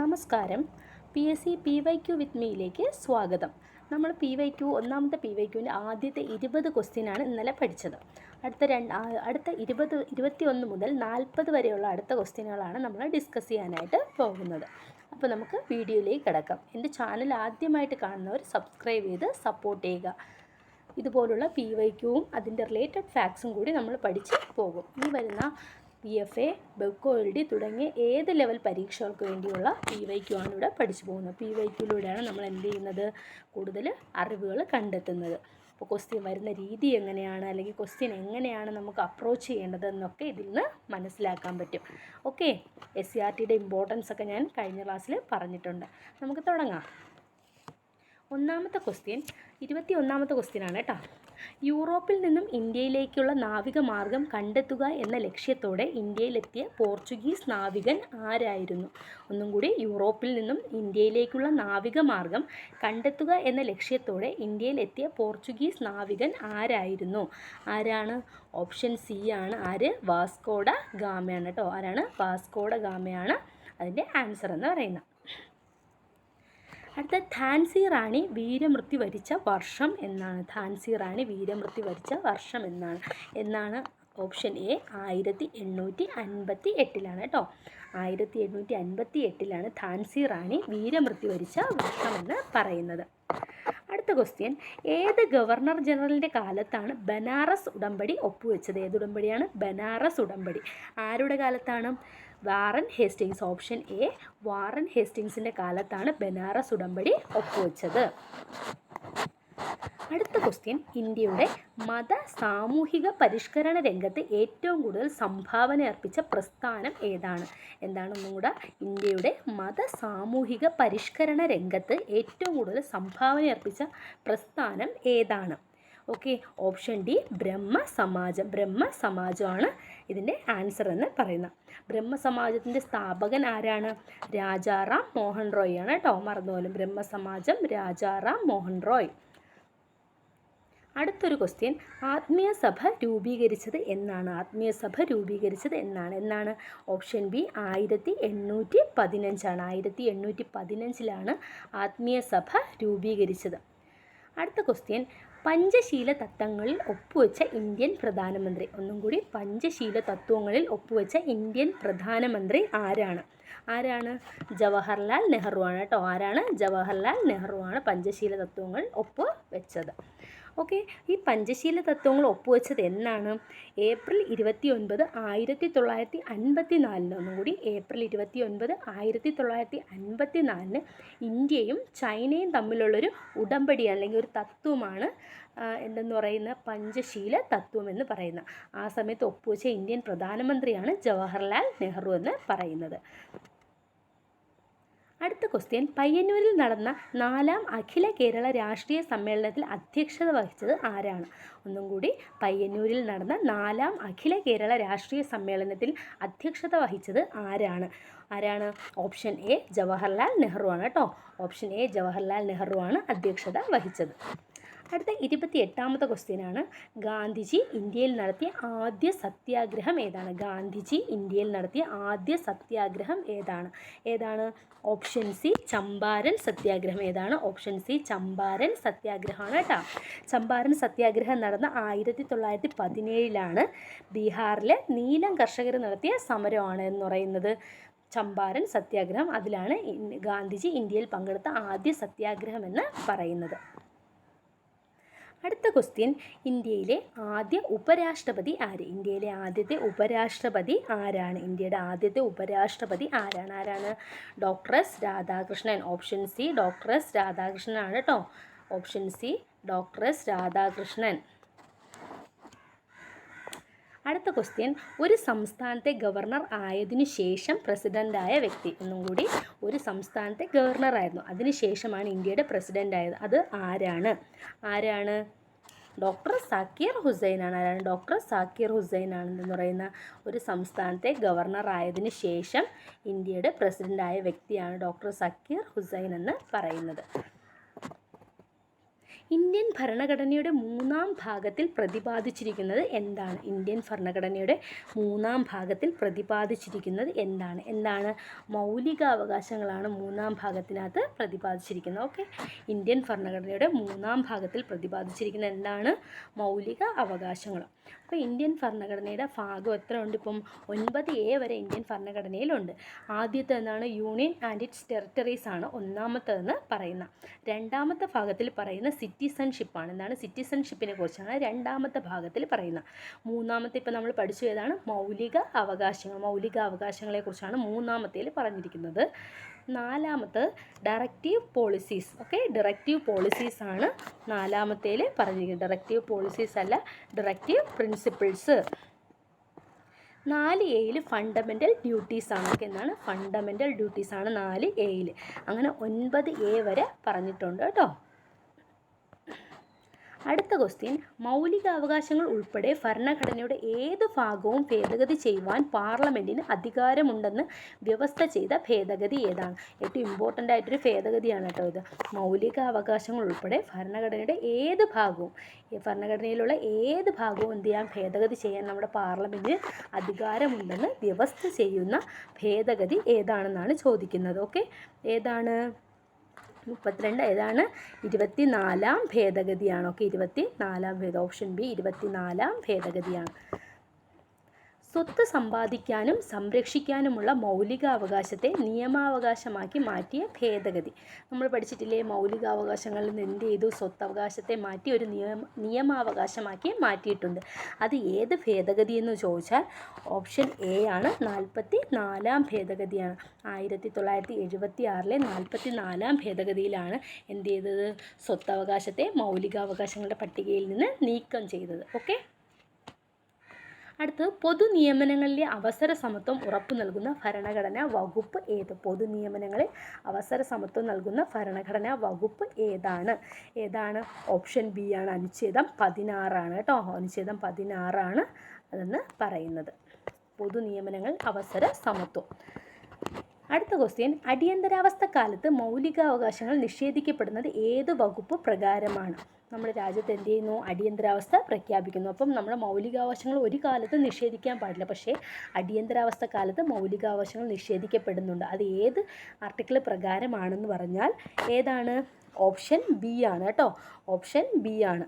നമസ്കാരം. P S C P Y Q with മീയിലേക്ക് സ്വാഗതം. നമ്മൾ പി വൈ ക്യു ഒന്നാമത്തെ പി വൈ ക്യുവിന്റെ ആദ്യത്തെ ഇരുപത് ക്വസ്റ്റ്യനാണ് ഇന്നലെ പഠിച്ചത്. അടുത്ത രണ്ട് അടുത്ത ഇരുപത് ഇരുപത്തി ഒന്ന് മുതൽ നാൽപ്പത് വരെയുള്ള അടുത്ത ക്വസ്റ്റ്യനുകളാണ് നമ്മൾ ഡിസ്കസ് ചെയ്യാനായിട്ട് പോകുന്നത്. അപ്പോൾ നമുക്ക് വീഡിയോയിലേക്ക് കിടക്കാം. എന്റെ ചാനൽ ആദ്യമായിട്ട് കാണുന്നവർ സബ്സ്ക്രൈബ് ചെയ്ത് സപ്പോർട്ട് ചെയ്യുക. ഇതുപോലുള്ള പി വൈ അതിന്റെ റിലേറ്റഡ് ഫാക്ട്സും കൂടി നമ്മൾ പഠിച്ച് പോകും. ഈ വരുന്ന പി എഫ് എ ബെക്കോ എൽ ഡി തുടങ്ങിയ ഏത് ലെവൽ പരീക്ഷകൾക്ക് വേണ്ടിയുള്ള പി വൈ ക്യു ആണ് ഇവിടെ പഠിച്ചു പോകുന്നത്. പി വൈ ക്യൂയിലൂടെയാണ് നമ്മൾ എന്ത് ചെയ്യുന്നത്? കൂടുതൽ അറിവുകൾ കണ്ടെത്തുന്നത്. അപ്പോൾ ക്വസ്റ്റ്യൻ വരുന്ന രീതി എങ്ങനെയാണ്? അല്ലെങ്കിൽ ക്വസ്റ്റ്യൻ എങ്ങനെയാണ് നമുക്ക് അപ്രോച്ച് ചെയ്യേണ്ടത് എന്നൊക്കെ ഇതിൽ നിന്ന് മനസ്സിലാക്കാൻ പറ്റും. ഓക്കെ എസ് സി ആർ ടിയുടെ ഇമ്പോർട്ടൻസ് ഒക്കെ ഞാൻ കഴിഞ്ഞ ക്ലാസ്സിൽ പറഞ്ഞിട്ടുണ്ട്. നമുക്ക് തുടങ്ങാം. ഒന്നാമത്തെ ക്വസ്റ്റ്യൻ ഇരുപത്തി ഒന്നാമത്തെ ക്വസ്റ്റ്യൻ ആണ് കേട്ടോ യൂറോപ്പിൽ നിന്നും ഇന്ത്യയിലേക്കുള്ള നാവിക മാർഗം കണ്ടെത്തുക എന്ന ലക്ഷ്യത്തോടെ ഇന്ത്യയിലെത്തിയ പോർച്ചുഗീസ് നാവികൻ ആരായിരുന്നു? ഒന്നും കൂടി യൂറോപ്പിൽ നിന്നും ഇന്ത്യയിലേക്കുള്ള നാവിക മാർഗം കണ്ടെത്തുക എന്ന ലക്ഷ്യത്തോടെ ഇന്ത്യയിലെത്തിയ പോർച്ചുഗീസ് നാവികൻ ആരായിരുന്നു? ആരാണ്? ഓപ്ഷൻ സി ആണ്. ആര്? വാസ്കോഡ ഗാമയാണ് കേട്ടോ ആരാണ്? വാസ്കോഡ ഗാമയാണ്. അതിന്റെ ആൻസർ എന്ന് പറയുന്നത്. അടുത്ത ധാൻസി റാണി വീരമൃത്യു വരിച്ച വർഷം എന്നാണ്. ധാൻസി റാണി വീരമൃത്യു വരിച്ച വർഷം എന്നാണ്. എന്നാണ് ഓപ്ഷൻ എ ആയിരത്തി എണ്ണൂറ്റി അൻപത്തി എട്ടിലാണ് കേട്ടോ ആയിരത്തി എണ്ണൂറ്റി അൻപത്തി എട്ടിലാണ് ധാൻസി റാണി വീരമൃത്യു വരിച്ച വർഷമെന്ന് പറയുന്നത്. അടുത്ത ക്വസ്റ്റ്യൻ ഏത് ഗവർണർ ജനറലിന്റെ കാലത്താണ് ബനാറസ് ഉടമ്പടി ഒപ്പുവെച്ചത്? ഏത് ഉടമ്പടിയാണ്? ബനാറസ് ഉടമ്പടി. ആരുടെ കാലത്താണ്? Warren Hastings option A Warren ഹേസ്റ്റിങ്സിന്റെ കാലത്താണ് ബനാറസ് ഉടമ്പടി ഒപ്പുവെച്ചത്. അടുത്ത ക്വസ്റ്റ്യൻ ഇന്ത്യയുടെ മത സാമൂഹിക പരിഷ്കരണ രംഗത്ത് ഏറ്റവും കൂടുതൽ സംഭാവന അർപ്പിച്ച പ്രസ്ഥാനം ഏതാണ്? എന്താണ് കൂടെ ഇന്ത്യയുടെ മത സാമൂഹിക പരിഷ്കരണ രംഗത്ത് ഏറ്റവും കൂടുതൽ സംഭാവന അർപ്പിച്ച പ്രസ്ഥാനം ഏതാണ്? ഓക്കെ ഓപ്ഷൻ ഡി ബ്രഹ്മ സമാജം. ബ്രഹ്മ സമാജമാണ് ഇതിന്റെ ആൻസർ എന്ന് പറയുന്നത്. ബ്രഹ്മ സമാജത്തിന്റെ സ്ഥാപകൻ ആരാണ്? രാജാറാം മോഹൻ റോയ് ആണ് കേട്ടോ. മറന്നുപോലും. ബ്രഹ്മ സമാജം രാജാറാം മോഹൻ റോയ്. അടുത്തൊരു ക്വസ്റ്റ്യൻ ആത്മീയ സഭ രൂപീകരിച്ചത് എന്നാണ്. ആത്മീയ സഭ രൂപീകരിച്ചത് എന്നാണ്. എന്നാണ് ഓപ്ഷൻ ബി ആയിരത്തി എണ്ണൂറ്റി പതിനഞ്ചാണ് ആയിരത്തി എണ്ണൂറ്റി പതിനഞ്ചിലാണ് ആത്മീയ സഭ രൂപീകരിച്ചത്. അടുത്ത ക്വസ്റ്റ്യൻ പഞ്ചശീല തത്വങ്ങളിൽ ഒപ്പുവെച്ച ഇന്ത്യൻ പ്രധാനമന്ത്രി. ഒന്നും കൂടി പഞ്ചശീല തത്വങ്ങളിൽ ഒപ്പുവെച്ച ഇന്ത്യൻ പ്രധാനമന്ത്രി ആരാണ്? ആരാണ്? ജവഹർലാൽ നെഹ്റു ആണ് കേട്ടോ. ആരാണ്? ജവഹർലാൽ നെഹ്റു ആണ് പഞ്ചശീല തത്വങ്ങൾ ഒപ്പ് വെച്ചത് ഓക്കെ? ഈ പഞ്ചശീല തത്വങ്ങൾ ഒപ്പുവെച്ചത് എന്നാണ്? ഏപ്രിൽ ഇരുപത്തി ഒൻപത് ആയിരത്തി തൊള്ളായിരത്തി അൻപത്തി നാലിന് ഒന്നും കൂടി ഏപ്രിൽ ഇരുപത്തി ഒൻപത് ആയിരത്തി തൊള്ളായിരത്തി അൻപത്തി നാലിന് ഇന്ത്യയും ചൈനയും തമ്മിലുള്ളൊരു ഉടമ്പടി അല്ലെങ്കിൽ ഒരു തത്വമാണ് എന്തെന്ന് പറയുന്ന പഞ്ചശീല തത്വം എന്ന് പറയുന്ന ആ സമയത്ത് ഒപ്പുവെച്ച ഇന്ത്യൻ പ്രധാനമന്ത്രിയാണ് ജവഹർലാൽ നെഹ്റു എന്ന് പറയുന്നത്. അടുത്ത ക്വസ്റ്റ്യൻ. പയ്യന്നൂരിൽ നടന്ന നാലാം അഖില കേരള രാഷ്ട്രീയ സമ്മേളനത്തിൽ അധ്യക്ഷത വഹിച്ചത് ആരാണ്? ഒന്നും കൂടി പയ്യന്നൂരിൽ നടന്ന നാലാം അഖില കേരള രാഷ്ട്രീയ സമ്മേളനത്തിൽ അധ്യക്ഷത വഹിച്ചത് ആരാണ്? ആരാണ്? ഓപ്ഷൻ എ ജവഹർലാൽ നെഹ്റു ആണ് കേട്ടോ. ഓപ്ഷൻ എ ജവഹർലാൽ നെഹ്റു ആണ് അധ്യക്ഷത വഹിച്ചത്. അടുത്ത ഇരുപത്തി എട്ടാമത്തെ ക്വസ്റ്റ്യനാണ് ഗാന്ധിജി ഇന്ത്യയിൽ നടത്തിയ ആദ്യ സത്യാഗ്രഹം ഏതാണ്? ഗാന്ധിജി ഇന്ത്യയിൽ നടത്തിയ ആദ്യ സത്യാഗ്രഹം ഏതാണ്? ഏതാണ്? ഓപ്ഷൻ സി ചമ്പാരൻ സത്യാഗ്രഹം ഏതാണ്? ഓപ്ഷൻ സി ചമ്പാരൻ സത്യാഗ്രഹമാണ് കേട്ടോ. ചമ്പാരൻ സത്യാഗ്രഹം നടന്ന ആയിരത്തി തൊള്ളായിരത്തി പതിനേഴിലാണ് ബീഹാറിലെ നീലം കർഷകർ നടത്തിയ സമരമാണ് എന്ന് പറയുന്നത്. ചമ്പാരൻ സത്യാഗ്രഹം അതിലാണ് ഗാന്ധിജി ഇന്ത്യയിൽ പങ്കെടുത്ത ആദ്യ സത്യാഗ്രഹം എന്ന് പറയുന്നത്. അടുത്ത ക്വസ്റ്റ്യൻ ഇന്ത്യയിലെ ആദ്യ ഉപരാഷ്ട്രപതി ആര്? ഇന്ത്യയിലെ ആദ്യത്തെ ഉപരാഷ്ട്രപതി ആരാണ്? ഇന്ത്യയുടെ ആദ്യത്തെ ഉപരാഷ്ട്രപതി ആരാണ്? ആരാണ്? Doctor S Radhakrishnan. Option C doctor S Radhakrishnan ആണ് കേട്ടോ option C doctor S Radhakrishnan. അടുത്ത ക്വസ്റ്റ്യൻ ഒരു സംസ്ഥാനത്തെ ഗവർണർ ആയതിനു ശേഷം പ്രസിഡന്റായ വ്യക്തി. എന്നും കൂടി ഒരു സംസ്ഥാനത്തെ ഗവർണർ ആയിരുന്നു. അതിനുശേഷമാണ് ഇന്ത്യയുടെ പ്രസിഡന്റ് ആയത്. അത് ആരാണ്? ആരാണ്? ഡോക്ടർ സാക്കിർ ഹുസൈൻ ആണ് ആരാണ്? ഡോക്ടർ സാക്കിർ ഹുസൈൻ ആണെന്ന് പറയുന്ന ഒരു സംസ്ഥാനത്തെ ഗവർണർ ആയതിനു ശേഷം ഇന്ത്യയുടെ പ്രസിഡന്റായ വ്യക്തിയാണ് ഡോക്ടർ സക്കീർ ഹുസൈൻ എന്ന് പറയുന്നത്. ഇന്ത്യൻ ഭരണഘടനയുടെ മൂന്നാം ഭാഗത്തിൽ പ്രതിപാദിച്ചിരിക്കുന്നത് എന്താണ്? ഇന്ത്യൻ ഭരണഘടനയുടെ മൂന്നാം ഭാഗത്തിൽ പ്രതിപാദിച്ചിരിക്കുന്നത് എന്താണ്? എന്താണ് മൗലികാവകാശങ്ങളാണ് മൂന്നാം ഭാഗത്തിനകത്ത് പ്രതിപാദിച്ചിരിക്കുന്നത്. ഓക്കെ. ഇന്ത്യൻ ഭരണഘടനയുടെ മൂന്നാം ഭാഗത്തിൽ പ്രതിപാദിച്ചിരിക്കുന്നത് എന്താണ്? മൗലിക അവകാശങ്ങൾ അപ്പോൾ ഇന്ത്യൻ ഭരണഘടനയുടെ ഭാഗം എത്ര ഉണ്ട് ഇപ്പം? ഒൻപത് എ വരെ ഇന്ത്യൻ ഭരണഘടനയിലുണ്ട്. ആദ്യത്തെ എന്താണ്? യൂണിയൻ ആൻഡ് ഇറ്റ്സ് ടെറിട്ടറീസ് ആണ്. ഒന്നാമത്തേതെന്ന് പറയുന്ന. രണ്ടാമത്തെ ഭാഗത്തിൽ പറയുന്ന സിറ്റിസൺഷിപ്പാണ് എന്താണ്? സിറ്റിസൺഷിപ്പിനെ കുറിച്ചാണ് രണ്ടാമത്തെ ഭാഗത്തിൽ പറയുന്നത്. മൂന്നാമത്തെ ഇപ്പം നമ്മൾ പഠിച്ചു ഏതാണ്? മൗലിക അവകാശങ്ങൾ. മൗലിക അവകാശങ്ങളെക്കുറിച്ചാണ് മൂന്നാമത്തേൽ പറഞ്ഞിരിക്കുന്നത്. നാലാമത്തെ directive policies okay directive policies ആണ് നാലാമത്തേൽ പറഞ്ഞിരിക്കുന്നത്. ഡയറക്റ്റീവ് പോളിസീസ് അല്ല ഡയറക്റ്റീവ് പ്രിൻസിപ്പിൾസ് നാല് എയിൽ ഫണ്ടമെന്റൽ ഡ്യൂട്ടീസ് ആണ്. ഓക്കെ എന്താണ്? ഫണ്ടമെന്റൽ ഡ്യൂട്ടീസ് ആണ് നാല് എയിൽ അങ്ങനെ ഒൻപത് എ വരെ പറഞ്ഞിട്ടുണ്ട് കേട്ടോ. അടുത്ത ക്വസ്റ്റ്യൻ മൗലികാവകാശങ്ങൾ ഉൾപ്പെടെ ഭരണഘടനയുടെ ഏത് ഭാഗവും ഭേദഗതി ചെയ്യുവാൻ പാർലമെന്റിന് അധികാരമുണ്ടെന്ന് വ്യവസ്ഥ ചെയ്ത ഭേദഗതി ഏതാണ്? ഏറ്റവും ഇമ്പോർട്ടന്റ് ആയിട്ടൊരു ഭേദഗതിയാണ് കേട്ടോ ഇത്. മൗലികാവകാശങ്ങൾ ഉൾപ്പെടെ ഭരണഘടനയുടെ ഏത് ഭാഗവും ഭരണഘടനയിലുള്ള ഏത് ഭാഗവും എന്ത് ചെയ്യാൻ ഭേദഗതി ചെയ്യാൻ നമ്മുടെ പാർലമെന്റിന് അധികാരമുണ്ടെന്ന് വ്യവസ്ഥ ചെയ്യുന്ന ഭേദഗതി ഏതാണെന്നാണ് ചോദിക്കുന്നത്. ഓക്കെ ഏതാണ്? മുപ്പത്തിരണ്ട് ഏതാണ്? ഇരുപത്തി നാലാം ഭേദഗതിയാണ്. ഓക്കെ ഇരുപത്തി നാലാം ഭേദ. ഓപ്ഷൻ ബി ഇരുപത്തി നാലാം ഭേദഗതിയാണ്. സ്വത്ത് സമ്പാദിക്കാനും സംരക്ഷിക്കാനുമുള്ള മൗലികാവകാശത്തെ നിയമാവകാശമാക്കി മാറ്റിയ ഭേദഗതി. നമ്മൾ പഠിച്ചിട്ടില്ലേ മൗലികാവകാശങ്ങളിൽ നിന്ന് എന്ത് ചെയ്തു? സ്വത്തവകാശത്തെ മാറ്റി ഒരു നിയമ നിയമാവകാശമാക്കി മാറ്റിയിട്ടുണ്ട്. അത് ഏത് ഭേദഗതി എന്ന് ചോദിച്ചാൽ ഓപ്ഷൻ എ ആണ് നാൽപ്പത്തി നാലാം ഭേദഗതിയാണ്. ആയിരത്തി തൊള്ളായിരത്തി എഴുപത്തി ആറിലെ നാൽപ്പത്തി നാലാം ഭേദഗതിയിലാണ് എന്ത് ചെയ്തത്? സ്വത്തവകാശത്തെ മൗലികാവകാശങ്ങളുടെ പട്ടികയിൽ നിന്ന് നീക്കം ചെയ്തത്. ഓക്കെ? അടുത്ത് പൊതു നിയമനങ്ങളിലെ അവസര സമത്വം ഉറപ്പു നൽകുന്ന ഭരണഘടനാ വകുപ്പ് ഏത്? പൊതു നിയമനങ്ങളിൽ അവസര സമത്വം നൽകുന്ന ഭരണഘടനാ വകുപ്പ് ഏതാണ്? ഏതാണ്? ഓപ്ഷൻ ബി ആണ് അനുച്ഛേദം പതിനാറാണ് കേട്ടോ. അനുച്ഛേദം പതിനാറാണ് അതെന്ന് പറയുന്നത്. പൊതു നിയമനങ്ങൾ അവസര സമത്വം. അടുത്ത ക്വസ്റ്റ്യൻ അടിയന്തരാവസ്ഥ കാലത്ത് മൗലികാവകാശങ്ങൾ നിഷേധിക്കപ്പെടുന്നത് ഏത് വകുപ്പ് പ്രകാരമാണ്? നമ്മുടെ രാജ്യത്ത് എന്ത് ചെയ്യുന്നു? അടിയന്തരാവസ്ഥ പ്രഖ്യാപിക്കുന്നു. അപ്പം നമ്മുടെ മൗലികാവകാശങ്ങൾ ഒരു കാലത്ത് നിഷേധിക്കാൻ പാടില്ല. പക്ഷേ അടിയന്തരാവസ്ഥ കാലത്ത് മൗലികാവകാശങ്ങൾ നിഷേധിക്കപ്പെടുന്നുണ്ട്. അത് ഏത് ആർട്ടിക്കിൾ പ്രകാരമാണെന്ന് പറഞ്ഞാൽ ഏതാണ്? ഓപ്ഷൻ ബി ആണ് കേട്ടോ. ഓപ്ഷൻ ബി ആണ്.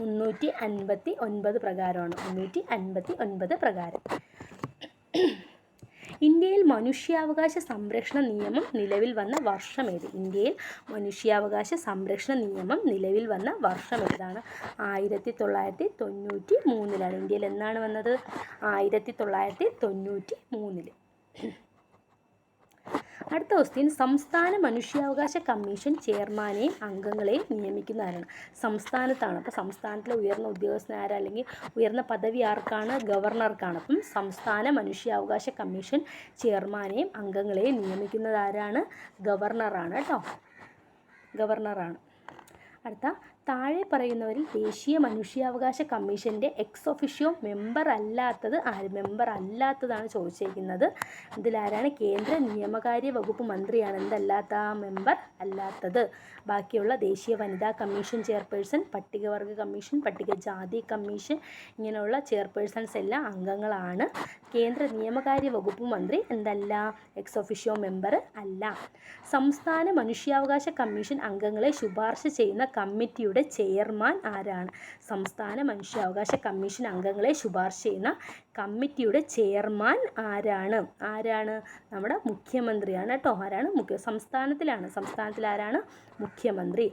മുന്നൂറ്റി അൻപത്തി ഒൻപത് പ്രകാരമാണ്. മുന്നൂറ്റി അൻപത്തി ഒൻപത് പ്രകാരം. ഇന്ത്യയിൽ മനുഷ്യാവകാശ സംരക്ഷണ നിയമം നിലവിൽ വന്ന വർഷം ഏത്? ഇന്ത്യയിൽ മനുഷ്യാവകാശ സംരക്ഷണ നിയമം നിലവിൽ വന്ന വർഷം ഏതാണ്? ആയിരത്തി തൊള്ളായിരത്തി തൊണ്ണൂറ്റി മൂന്നിലാണ് ഇന്ത്യയിൽ എന്നാണ് വന്നത്? ആയിരത്തി തൊള്ളായിരത്തി തൊണ്ണൂറ്റി മൂന്നിൽ അടുത്ത ക്വസ്റ്റ്യൻ സംസ്ഥാന മനുഷ്യാവകാശ കമ്മീഷൻ ചെയർമാനെയും അംഗങ്ങളെയും നിയമിക്കുന്നവരാണ് സംസ്ഥാനത്താണ്. അപ്പോൾ സംസ്ഥാനത്തിലെ ഉയർന്ന ഉദ്യോഗസ്ഥനാര അല്ലെങ്കിൽ ഉയർന്ന പദവി ആർക്കാണ്? ഗവർണർക്കാണ്. അപ്പം സംസ്ഥാന മനുഷ്യാവകാശ കമ്മീഷൻ ചെയർമാനെയും അംഗങ്ങളെയും നിയമിക്കുന്നതാരാണ് ഗവർണറാണ് കേട്ടോ. ഗവർണറാണ്. അടുത്ത. താഴെ പറയുന്നവരിൽ ദേശീയ മനുഷ്യാവകാശ കമ്മീഷന്റെ എക്സ് ഒഫിഷ്യോ മെമ്പർ അല്ലാത്തത് ആര്? മെമ്പർ അല്ലാത്തതാണ് ചോദിച്ചിരിക്കുന്നത് ഇതിലാരാണ് കേന്ദ്ര നിയമകാര്യ വകുപ്പ് മന്ത്രിയാണ്. എന്തല്ലാത്ത? മെമ്പർ അല്ലാത്തത്. ബാക്കിയുള്ള ദേശീയ വനിതാ കമ്മീഷൻ ചെയർപേഴ്സൺ പട്ടികവർഗ കമ്മീഷൻ പട്ടികജാതി കമ്മീഷൻ ഇങ്ങനെയുള്ള ചെയർപേഴ്സൺസ് എല്ലാം അംഗങ്ങളാണ്. കേന്ദ്ര നിയമകാര്യ വകുപ്പ് മന്ത്രി എന്തല്ല? എക്സ് ഒഫിഷ്യോ മെമ്പർ അല്ല. സംസ്ഥാന മനുഷ്യാവകാശ കമ്മീഷൻ അംഗങ്ങളെ ശുപാർശ ചെയ്യുന്ന കമ്മിറ്റിയുടെ ചെയർമാൻ ആരാണ്? സംസ്ഥാന മനുഷ്യാവകാശ കമ്മീഷൻ അംഗങ്ങളെ ശുപാർശ ചെയ്യുന്ന കമ്മിറ്റിയുടെ ചെയർമാൻ ആരാണ്? ആരാണ്? നമ്മുടെ മുഖ്യമന്ത്രിയാണ് കേട്ടോ. ആരാണ്? മുഖ്യ സംസ്ഥാനത്തിലാണ്. സംസ്ഥാനത്തിൽ ആരാണ്? മുഖ്യമന്ത്രി.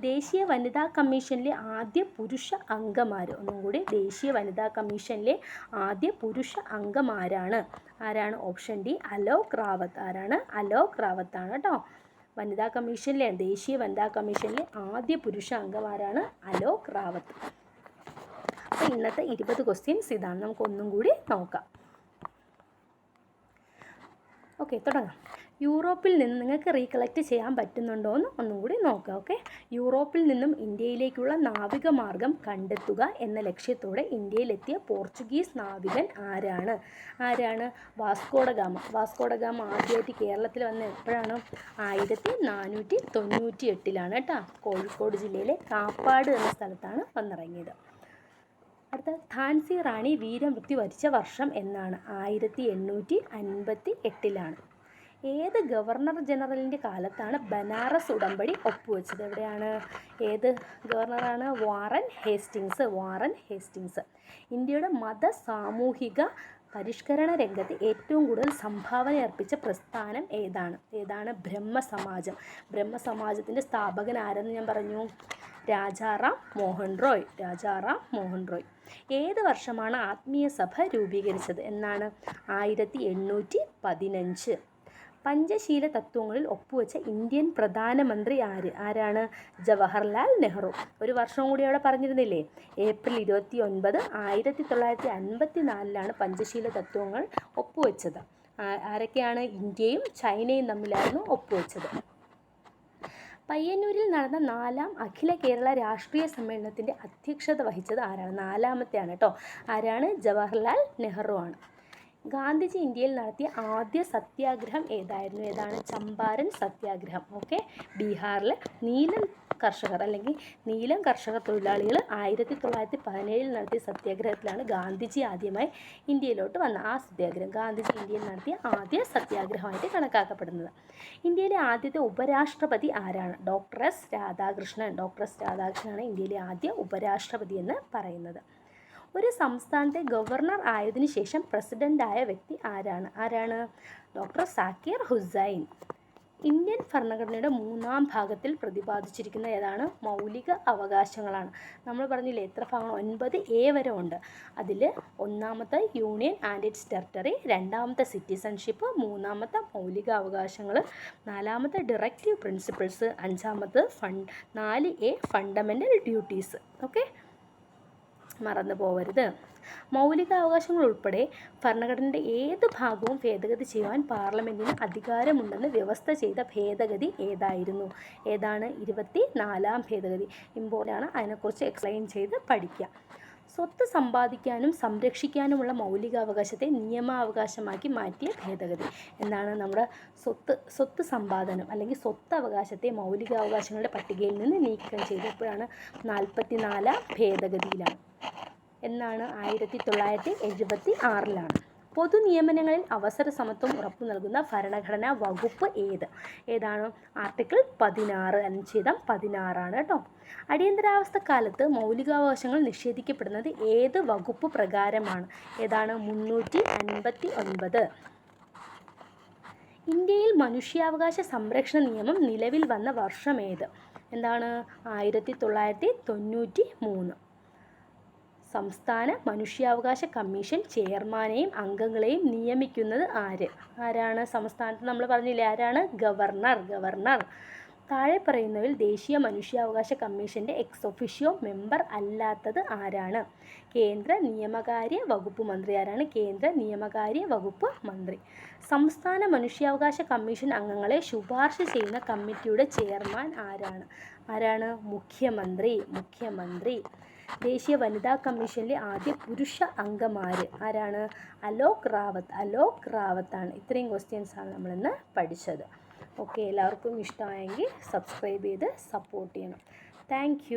ദേശീയ വനിതാ കമ്മീഷനിലെ ആദ്യ പുരുഷ അംഗമാർ ഒന്നും കൂടി ദേശീയ വനിതാ കമ്മീഷനിലെ ആദ്യ പുരുഷ അംഗമാരാണ്. ആരാണ്? Option D Alok Rawat. ആരാണ്? അലോക് റാവത്താണ് കേട്ടോ. വനിതാ കമ്മീഷനിലെ ദേശീയ വനിതാ കമ്മീഷനിലെ ആദ്യ പുരുഷ അംഗമാരാണ് അലോക് റാവത്ത്. അപ്പോൾ ഇന്നത്തെ ഇരുപത് ക്വസ്റ്റ്യൻസ് ഇതാണ്. നമുക്ക് ഒന്നും കൂടി നോക്കാം. ഓക്കെ തുടങ്ങാം. യൂറോപ്പിൽ നിന്ന് നിങ്ങൾക്ക് റീകളക്ട് ചെയ്യാൻ പറ്റുന്നുണ്ടോ എന്ന് ഒന്നും കൂടി നോക്കുക ഓക്കെ? യൂറോപ്പിൽ നിന്നും ഇന്ത്യയിലേക്കുള്ള നാവിക മാർഗം കണ്ടെത്തുക എന്ന ലക്ഷ്യത്തോടെ ഇന്ത്യയിലെത്തിയ പോർച്ചുഗീസ് നാവികൻ ആരാണ്? ആരാണ്? വാസ്കോഡഗാമ വാസ്കോഡഗാമ ആദ്യമായിട്ട് കേരളത്തിൽ വന്ന എപ്പോഴാണ്? ആയിരത്തി നാനൂറ്റി തൊണ്ണൂറ്റി എട്ടിലാണ് കേട്ടോ. കോഴിക്കോട് ജില്ലയിലെ കാപ്പാട് എന്ന സ്ഥലത്താണ് വന്നിറങ്ങിയത്. അടുത്ത ഝാൻസി റാണി വീരമൃത്യു വരിച്ച വർഷം എന്നാണ്. ആയിരത്തി എണ്ണൂറ്റി അൻപത്തി എട്ടിലാണ്. ഏത് ഗവർണർ ജനറലിന്റെ കാലത്താണ് ബനാറസ് ഉടമ്പടി ഒപ്പുവെച്ചത്? എവിടെയാണ്? ഏത് ഗവർണറാണ്? വാറൻ ഹേസ്റ്റിങ്സ് വാറൻ ഹേസ്റ്റിങ്സ് ഇന്ത്യയുടെ മത സാമൂഹിക പരിഷ്കരണ രംഗത്ത് ഏറ്റവും കൂടുതൽ സംഭാവന അർപ്പിച്ച പ്രസ്ഥാനം ഏതാണ്? ഏതാണ് ബ്രഹ്മസമാജം? ബ്രഹ്മസമാജത്തിന്റെ സ്ഥാപകൻ ആരെന്ന് ഞാൻ പറഞ്ഞു? രാജാറാം മോഹൻ റോയ്. രാജാറാം മോഹൻ റോയ്. ഏത് വർഷമാണ് ആത്മീയ സഭ രൂപീകരിച്ചത്? എന്നാണ്. ആയിരത്തി എണ്ണൂറ്റി പതിനഞ്ച്. പഞ്ചശീല തത്വങ്ങളിൽ ഒപ്പുവെച്ച ഇന്ത്യൻ പ്രധാനമന്ത്രി ആര്? ആരാണ്? ജവഹർലാൽ നെഹ്റു. ഒരു വർഷം കൂടി അവിടെ പറഞ്ഞിരുന്നില്ലേ? ഏപ്രിൽ ഇരുപത്തി ഒൻപത് ആയിരത്തി തൊള്ളായിരത്തി അൻപത്തി നാലിലാണ് പഞ്ചശീല തത്വങ്ങൾ ഒപ്പുവെച്ചത്. ആരൊക്കെയാണ്? ഇന്ത്യയും ചൈനയും തമ്മിലായിരുന്നു ഒപ്പുവെച്ചത്. പയ്യന്നൂരിൽ നടന്ന നാലാം അഖില കേരള രാഷ്ട്രീയ സമ്മേളനത്തിന്റെ അധ്യക്ഷത വഹിച്ചത് ആരാണ്? നാലാമത്തെയാണ് കേട്ടോ. ആരാണ്? ജവഹർലാൽ നെഹ്റു ആണ് ഗാന്ധിജി ഇന്ത്യയിൽ നടത്തിയ ആദ്യ സത്യാഗ്രഹം ഏതായിരുന്നു? ഏതാണ്? ചമ്പാരൻ സത്യാഗ്രഹം. ഓക്കെ. ബീഹാറിലെ നീലം കർഷകർ അല്ലെങ്കിൽ നീലം കർഷക തൊഴിലാളികൾ ആയിരത്തി തൊള്ളായിരത്തി പതിനേഴിൽ നടത്തിയ സത്യാഗ്രഹത്തിലാണ് ഗാന്ധിജി ആദ്യമായി ഇന്ത്യയിലോട്ട് വന്ന ആ സത്യാഗ്രഹം ഗാന്ധിജി ഇന്ത്യയിൽ നടത്തിയ ആദ്യ സത്യാഗ്രഹമായിട്ട് കണക്കാക്കപ്പെടുന്നത്. ഇന്ത്യയിലെ ആദ്യത്തെ ഉപരാഷ്ട്രപതി ആരാണ്? Doctor S Radhakrishnan. Doctor S രാധാകൃഷ്ണനാണ് ഇന്ത്യയിലെ ആദ്യ ഉപരാഷ്ട്രപതി എന്ന് പറയുന്നത്. ഒരു സംസ്ഥാനത്തെ ഗവർണർ ആയതിനു ശേഷം പ്രസിഡന്റായ വ്യക്തി ആരാണ്? ആരാണ്? ഡോക്ടർ സാക്കിർ ഹുസൈൻ. ഇന്ത്യൻ ഭരണഘടനയുടെ മൂന്നാം ഭാഗത്തിൽ പ്രതിപാദിച്ചിരിക്കുന്ന ഏതാണ്? മൗലിക അവകാശങ്ങളാണ്. നമ്മൾ പറഞ്ഞില്ലേ എത്ര ഭാഗം? ഒൻപത് എ വരെ ഉണ്ട്. അതിൽ ഒന്നാമത്തെ യൂണിയൻ ആൻഡ് ഇറ്റ്സ് ടെറിട്ടറി രണ്ടാമത്തെ സിറ്റിസൺഷിപ്പ് മൂന്നാമത്തെ മൗലിക അവകാശങ്ങൾ നാലാമത്തെ ഡിറക്റ്റീവ് പ്രിൻസിപ്പിൾസ് അഞ്ചാമത്തെ ഫണ്ട് നാല് എ ഫണ്ടമെന്റൽ ഡ്യൂട്ടീസ്. ഓക്കെ? മറന്നു പോവരുത്. മൗലികാവകാശങ്ങൾ ഉൾപ്പെടെ ഭരണഘടനയുടെ ഏത് ഭാഗവും ഭേദഗതി ചെയ്യുവാൻ പാർലമെന്റിന് അധികാരമുണ്ടെന്ന് വ്യവസ്ഥ ചെയ്ത ഭേദഗതി ഏതായിരുന്നു? ഏതാണ്? ഇരുപത്തി നാലാം ഭേദഗതി. ഇമ്പോർട്ടന്റ് ആണ്. അതിനെക്കുറിച്ച് എക്സ്പ്ലെയിൻ ചെയ്ത് പഠിക്കുക സ്വത്ത് സമ്പാദിക്കാനും സംരക്ഷിക്കാനുമുള്ള മൗലികാവകാശത്തെ നിയമാവകാശമാക്കി മാറ്റിയ ഭേദഗതി. എന്നാണ് നമ്മുടെ സ്വത്ത് സ്വത്ത് സമ്പാദനം അല്ലെങ്കിൽ സ്വത്ത് അവകാശത്തെ മൗലികാവകാശങ്ങളുടെ പട്ടികയിൽ നിന്ന് നീക്കം ചെയ്തപ്പോഴാണ് നാൽപ്പത്തി നാലാം ഭേദഗതിയിലാണ്. എന്നാണ് ആയിരത്തി തൊള്ളായിരത്തി എഴുപത്തി ആറിലാണ് പൊതു നിയമനങ്ങളിൽ അവസര സമത്വം ഉറപ്പു നൽകുന്ന ഭരണഘടനാ വകുപ്പ് ഏത്? ഏതാണ്? ആർട്ടിക്കിൾ പതിനാറ് അനുച്ഛേദം പതിനാറാണ് കേട്ടോ. അടിയന്തരാവസ്ഥ കാലത്ത് മൗലികാവകാശങ്ങൾ നിഷേധിക്കപ്പെടുന്നത് ഏത് വകുപ്പ് പ്രകാരമാണ്? ഏതാണ്? മുന്നൂറ്റി അൻപത്തി ഒൻപത് ഇന്ത്യയിൽ മനുഷ്യാവകാശ സംരക്ഷണ നിയമം നിലവിൽ വന്ന വർഷം ഏത്? എന്താണ്? ആയിരത്തി തൊള്ളായിരത്തി തൊണ്ണൂറ്റി മൂന്ന് സംസ്ഥാന മനുഷ്യാവകാശ കമ്മീഷൻ ചെയർമാനെയും അംഗങ്ങളെയും നിയമിക്കുന്നത് ആര്? ആരാണ് സംസ്ഥാനത്ത് നമ്മൾ പറഞ്ഞില്ലേ ആരാണ്? Governor governor. താഴെ പറയുന്നതിൽ ദേശീയ മനുഷ്യാവകാശ കമ്മീഷന്റെ എക്സ് ഒഫീഷ്യോ മെമ്പർ അല്ലാത്തത് ആരാണ്? കേന്ദ്ര നിയമകാര്യ വകുപ്പ് മന്ത്രി ആരാണ്? കേന്ദ്ര നിയമകാര്യ വകുപ്പ് മന്ത്രി. സംസ്ഥാന മനുഷ്യാവകാശ കമ്മീഷൻ അംഗങ്ങളെ ശുപാർശ ചെയ്യുന്ന കമ്മിറ്റിയുടെ ചെയർമാൻ ആരാണ്? ആരാണ്? മുഖ്യമന്ത്രി മുഖ്യമന്ത്രി. ദേശീയ വനിതാ കമ്മീഷനിലെ ആദ്യ പുരുഷ അംഗമാര് ആരാണ്? അലോക് റാവത്ത്. അലോക് റാവത്താണ്. ഇത്രയും ക്വസ്റ്റ്യൻസ് ആണ് നമ്മളിന്ന് പഠിച്ചത്. ഓക്കെ എല്ലാവർക്കും ഇഷ്ടമായെങ്കിൽ സബ്സ്ക്രൈബ് ചെയ്ത് സപ്പോർട്ട് ചെയ്യണം. താങ്ക്